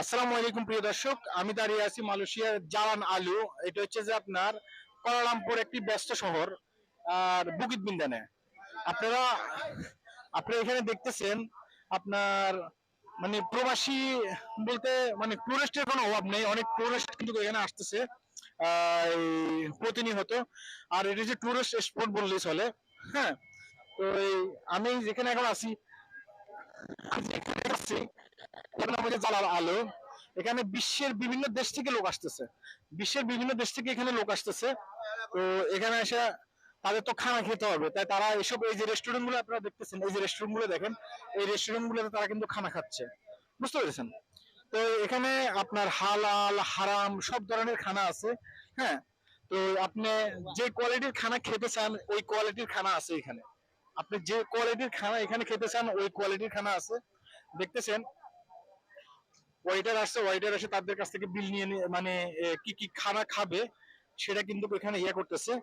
আসসালামু আলাইকুম, প্রিয় দর্শক। আমি দাঁড়িয়ে আছি মালয়েশিয়ার জালান আলু। এটা হচ্ছে যে আপনার কোয়ালালামপুর একটি ব্যস্ত শহর, আর বুকিত বিন্দানে আপনারা আপনারা এখানে দেখতেছেন, আপনার মানে প্রবাসী বলতে মানে টুরিস্টের কোনো অভাব নেই। অনেক টুরিস্ট কিন্তু এখানে আসতেছে প্রতিনিয়ত। আর এটা যে টুরিস্ট স্পট বললেই চলে হ্যাঁ? তো আমি যেখানে এখন আছি আলো। এখানে বিশ্বের বিভিন্ন দেশ থেকে লোক আসতেছে। বিশ্বের বিভিন্ন দেশ থেকে এখানে লোক আসতেছে। তো এখানে এসে তাদের তো খানা খেতে হবে। তাই তারা এসব এই যে রেস্টুরেন্টগুলো আপনারা দেখতেছেন, এই যে রেস্টুরেন্টগুলো দেখেন, এই রেস্টুরেন্ট গুলোতে তারা কিন্তু খানা খাচ্ছে। বুঝতে পেরেছেন? তো এখানে আপনার হালাল, হারাম সব ধরনের খানা আছে। হ্যাঁ? তো আপনি যে কোয়ালিটির খানা খেতে চান, ওই কোয়ালিটির খানা আছে এখানে। আপনি যে কোয়ালিটির খানা এখানে খেতে চান, ওই কোয়ালিটির খানা আছে। দেখতেছেন ওয়াইটার আসছে ওয়াইটার এসে তাদের কাছ থেকে বিল নিয়ে- মানে কি কি খানা খাবে, সেটা কিন্তু এখানে ইয়া করতেছে।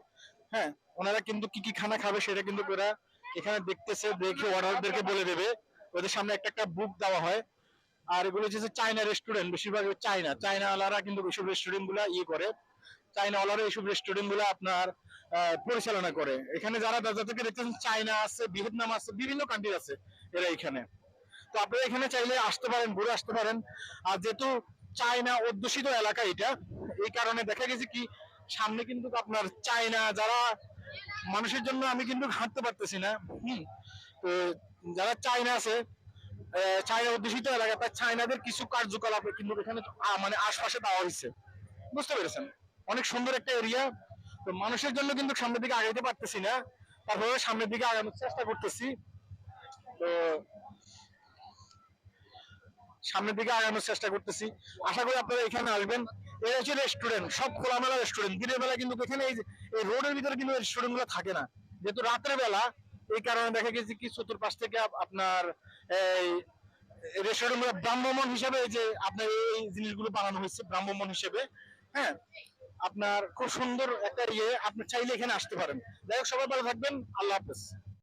হ্যাঁ ওনারা কিন্তু কি কি খানা খাবে, সেটা কিন্তু ওরা এখানে দেখতেছে, দেখে অর্ডারদেরকে বলে দেবে। ওদের সামনে একটা একটা বুক দেওয়া হয়। আর এগুলো হচ্ছে চায়না রেস্টুরেন্ট বেশিরভাগ চায়না চায়নাওয়ালারা কিন্তু এইসব রেস্টুরেন্টগুলা ইয়ে করে। চায়নাওয়ালারা এইসব রেস্টুরেন্টগুলা আপনার পরিচালনা করে। এখানে যারা যাদেরকে দেখতেছেন চায়না আছে, ভিয়েতনাম আছে, বিভিন্ন কান্ট্রি আছে এরা এখানে। তো আপনারা এখানে চাইলে আসতে পারেন, ঘুরে আসতে পারেন। আর যেহেতু চায়না অধ্যুষিত এলাকা এটা, এই কারণে দেখা গেছে কি, সামনে কিন্তু আপনার চায়না যারা, মানুষের জন্য আমি কিন্তু হাঁটতে পারতেছি না। হম, তো যারা চায়না আছে চায়না অধ্যুষিত এলাকা তার চায়নাদের কিছু কার্যকলাপ কিন্তু এখানে মানে আশপাশে দেওয়া হয়েছে বুঝতে পেরেছেন? অনেক সুন্দর একটা এরিয়া তো মানুষের জন্য কিন্তু সামনের দিকে আগাইতে পারতেছি না। তারপরে সামনের দিকে আগানোর চেষ্টা করতেছি। তো সামনের দিকে আগানোর চেষ্টা করতেছি। আশা করি আপনারা এখানে আসবেন। এই হচ্ছে রেস্টুরেন্ট সব খোলামেলা রেস্টুরেন্ট দিনের বেলা কিন্তু এখানে এই এই রোডের ভিতরে কিন্তু রেস্টুরেন্টগুলো থাকে না। যেহেতু রাতের বেলা, এই কারণে দেখা গেছে কি চতুর্পাশ থেকে আপ- আপনার এই রেস্টুরেন্ট ব্রাহ্মণ হিসেবে যে আপনার এই জিনিসগুলো বানানো হয়েছে ব্রাহ্মণ হিসেবে হ্যাঁ? আপনার খুব সুন্দর একটা ইয়ে আপনি চাইলে এখানে আসতে পারেন। যাই হোক, সবাই ভালো থাকবেন, আল্লাহ হাফেজ।